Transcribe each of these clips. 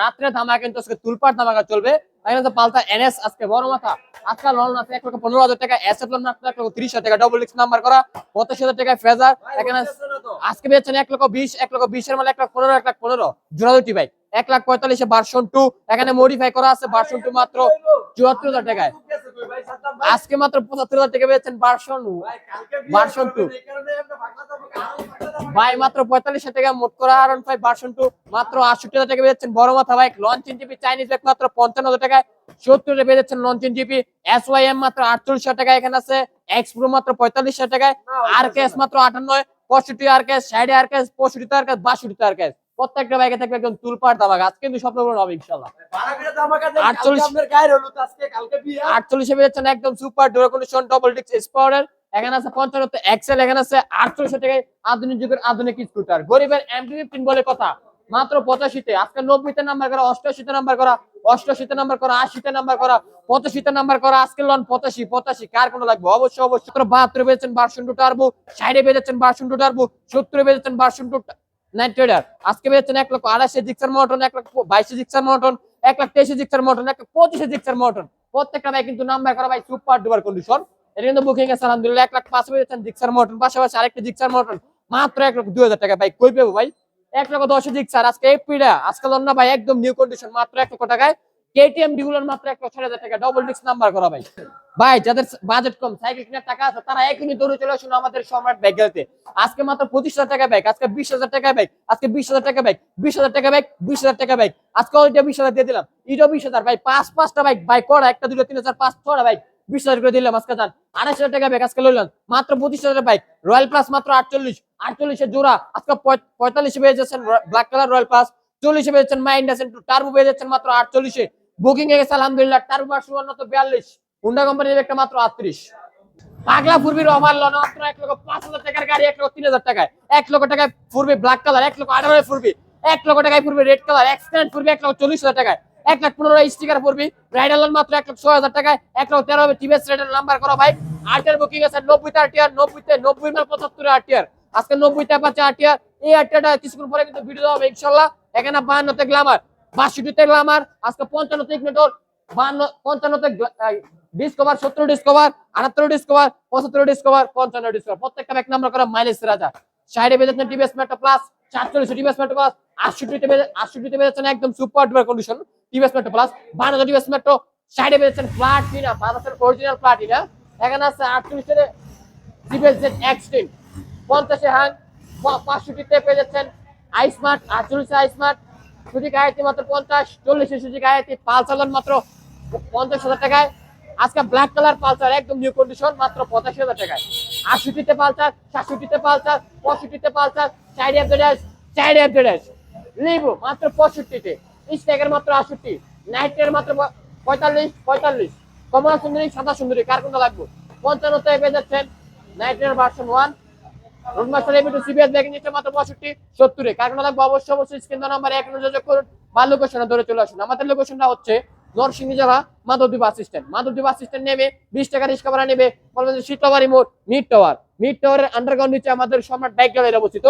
রাত্রে কিন্তু আজকে ধামাকা চলবে। এখানে তো পালতা এনএস, আজকে বড় মাথা। এক লক্ষ পনেরো হাজার টাকা তিরিশ হাজার টাকা এক্স নাম্বার করা পঁচিশ হাজার টাকা এখানে আজকে এক লক্ষ বিশ, এক লক্ষ মানে এক পনেরো, এক লাখ পনেরো। জোড়া দুটি বাইক এক লাখ পঁয়তাল্লিশে ভার্সন টু এখানে মডিফাই করা আছে ভার্সন টু মাত্র চুয়াত্তর হাজার টাকায়। আজকে মাত্র পঁচাত্তর হাজার টাকা পেয়েছেন ভার্সন ভার্সন টু ভাই, মাত্র পঁয়তাল্লিশ হাজার টাকা মোট করা আর ফাইভ ভার্সন টু মাত্র আটষট্টি হাজার টাকা পেয়েছেন বড় মাথা বাইক লঞ্চিন জিপি চাইনিজ ব্যাগ মাত্র পঞ্চান্ন হাজার টাকায়। সত্তর টাকা পেয়েছেন লঞ্চিন জিপি এস ওয়াই এম মাত্র আটচল্লিশ হাজার টাকা এখানে আছে। এক্স প্রো মাত্র পঁয়তাল্লিশ হাজার টাকায়। আর কেস মাত্র আটান্ন পঁয়ষট্টি আর কেস সাইডে আর কেস পঁয়ষট্টি আর কেস বাষট্টি আর কেস প্রত্যেকটা বাইকে থাকবে একদম তুলপার দামাক। আজকে কিন্তু স্বপ্ন পূরণ হবে ইনশাল্লাহ আটচল্লিশে পেয়েছেন একদম সুপার ডোর কন্ডিশন ডবল ডিক্স স্পোর্টের এখানে আছে পঞ্চান্ন এক্সেল এখানে আছে টাকায় আধুনিক যুগের আধুনিক স্কুটার গরিবের ফিফটিন বলে কথা মাত্র পঁচাশিতে। আজকে নব্বইতে নাম্বার করা অষ্টআশিতে নাম্বার করা অষ্টআশিতে নাম্বার করা আশিতে নাম্বার করা পঁচাশিতে নাম্বার করা আজকে লন পঁচাশি পঁচাশি। কার কোনো লাগবে? অবশ্যই অবশ্যই। বাহাত্তরে পেয়েছেন বারশন টু টার্বো ষাটে পেয়েছেন বারশন টু টার্বো সত্তরে পেয়েছেন বারশন টু নাইট ট্রেডার আজকে পেয়েছেন এক লক্ষ আড়াইশে জিক্সার মটন এক লক্ষ বাইশে জিক্সার মটন এক লাখ তেইশে জিক্সার মটন এক লাখ পঁচিশে জিক্সার মটন প্রত্যেকটা ভাই কিন্তু নাম্বার করা ভাই সুপার ডুপার কন্ডিশন এটা কিন্তু বুকিং আছে, আলহামদুলিল্লাহ, এক লাখ পাঁচ পেয়েছেন জিক্সার মটন পাশাপাশি আরেকটা জিক্সার মটন মাত্র এক লক্ষ দুই হাজার টাকা ভাই। কই পাবো ভাই? এক লক্ষ দশে জিক্সার আজকে এই পিড়া আজকাল না ভাই, একদম নিউ কন্ডিশন মাত্র এক লক্ষ টাকায় কেটিএম মাত্র এক লক্ষ টাকা ডবল ডিস্ক নাম্বার করা ভাই। ভাই, যাদের বাজেট কম, সাইকেল কেনার টাকা আছে, তারা এখনই দৌড়ে চলে আসুন আমাদের সম্রাট আজকে মাত্র পঁচিশ হাজার টাকা ব্যাগ আজকে বিশ হাজার টাকা ব্যাগ আজকে বিশ হাজার টাকা ব্যাগ বিশ হাজার টাকা ব্যাগ বিশ হাজার টাকা ব্যাগ আজকে ওইটা বিশ হাজার দিয়ে দিলাম। বিশ হাজার, ভাই, পাঁচ, পাঁচটা বাইক বাইক করা একটা, দুটো, তিন হাজার, পাঁচ, ছটা বাইক বিশ হাজার করে দিলাম আজকে যান আড়াইশ হাজার টাকা ব্যাগ আজকে লইলাম। মাত্র পঁচিশ হাজার বাইক রয়্যাল প্লাস মাত্র আটচল্লিশ। আটচল্লিশের জোড়া, আজকে পঁয়তাল্লিশে পেয়ে যাচ্ছেন ব্ল্যাক কালার রয়্যাল প্লাস চল্লিশে পেয়ে যাচ্ছেন মাইন্ড আছেন টার্বো যাচ্ছেন মাত্র আটচল্লিশে। বুকিং এ গেছে, আলহামদুলিল্লাহ টার্বো আর সুবর্ণ তো বিয়াল্লিশ হুন্ডা কোম্পানির একটা মাত্র আটত্রিশ। পাগলা ফুরবির ওভার লন, মাত্র এক লক্ষ পাঁচ হাজার টাকার গাড়ি, এক লক্ষ তিন হাজার এক লক্ষ টাকায় ব্ল্যাক কালার এক এক লক্ষ টাকায় রেড কালার এক চল্লিশ হাজার এক লাখ পনেরো স্টিকার মাত্র এক ছয় হাজার এক লক্ষ তেরো টিভিএস রেডের নাম্বার করা ভাই। বুকিং আছে নব্বই পঁচাত্তরে আটিয়ার আজকে এই আটিয়াটা কিছুক্ষণ পরে কিন্তু ভিডিও হবে, ইনশাল্লাহ। এখানে বাহান্নতে গ্লামার বাষট্টিতে গ্লামার আজকে পঞ্চান্নতে ইগনেটর বাহান্ন, পঞ্চান্নতে ডিসকভার সত্তর ডিসকভার আটাত্তর ডিসকভার পঁচাত্তর ডিসকভার পঞ্চান্ন ডিসকভার প্রত্যেকটা এক নাম্বার করা মাইলেজ রাজা। সাইডে বেজেছেন টিভিএস মেট্রো প্লাস সাতচল্লিশ টিভিএস মেট্রো প্লাস আটষট্টিতে আটষট্টিতে বেজেছেন একদম super duper condition TVS Metro Plus বাহান্ন টিভিএস মেট্রো সাইডে বেজেছেন প্লাটিনা বাজাসের অরিজিনাল প্লাটিনা এখানে আছে আটচল্লিশে টিভিএস জেড এক্সট্রিম পঞ্চাশে হাং পাঁচষট্টিতে পেয়ে যাচ্ছেন আইসমার্ট, আটচল্লিশে আইসমার্ট। সুযোগ আয়াতি মাত্র পঞ্চাশ, চল্লিশে সুযোগ আয়াতি পালসালন মাত্র পঞ্চাশ হাজার টাকায়। আজকে ব্ল্যাক কালার পালসার, একদম নিউ কন্ডিশন মাত্র পঁচাশি হাজার টাকায়। আটষট্টিতে পালসার, সাতষট্টিতে পালসার, পঁয়ষট্টিতে পালসার ড্যাশ চাইড এফ ড্যাশ লিবো মাত্র পঁয়ষট্টিতে। স্টেকের মাত্র আটষট্টি, নাইটের মাত্র পঁয়তাল্লিশ পঁয়তাল্লিশ। কমলা সুন্দরী, সাদা সুন্দরী, কার কোনটা লাগবে? পঞ্চান্নতে পেয়ে যাচ্ছেন নাইটের ভার্সন ওয়ান সম্রাট অবস্থিত।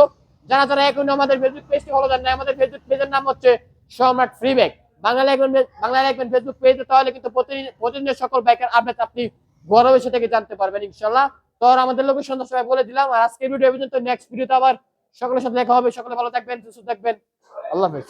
যারা যারা এখন আমাদের ফেসবুক পেজটি ফলো না আমাদের ফেসবুক পেজের নাম হচ্ছে সম্রাট ফ্রি ব্যাগ বাংলা লিখবেন বাংলা ফেসবুক পেজে তাহলে কিন্তু প্রতিদিন, প্রতিদিনের সকল বাইকের আপডেট আপনি ঘরে বসে থেকে জানতে পারবেন ইনশাল্লাহ তো আমাদের সন্ধ্যা সবাই বলে দিলাম। আর আজকের ভিডিও পর্যন্ত। নেক্সট ভিডিওতে আবার সকলের সাথে দেখা হবে। সকলে ভালো থাকবেন, সুস্থ থাকবেন। আল্লাহ হাফেজ।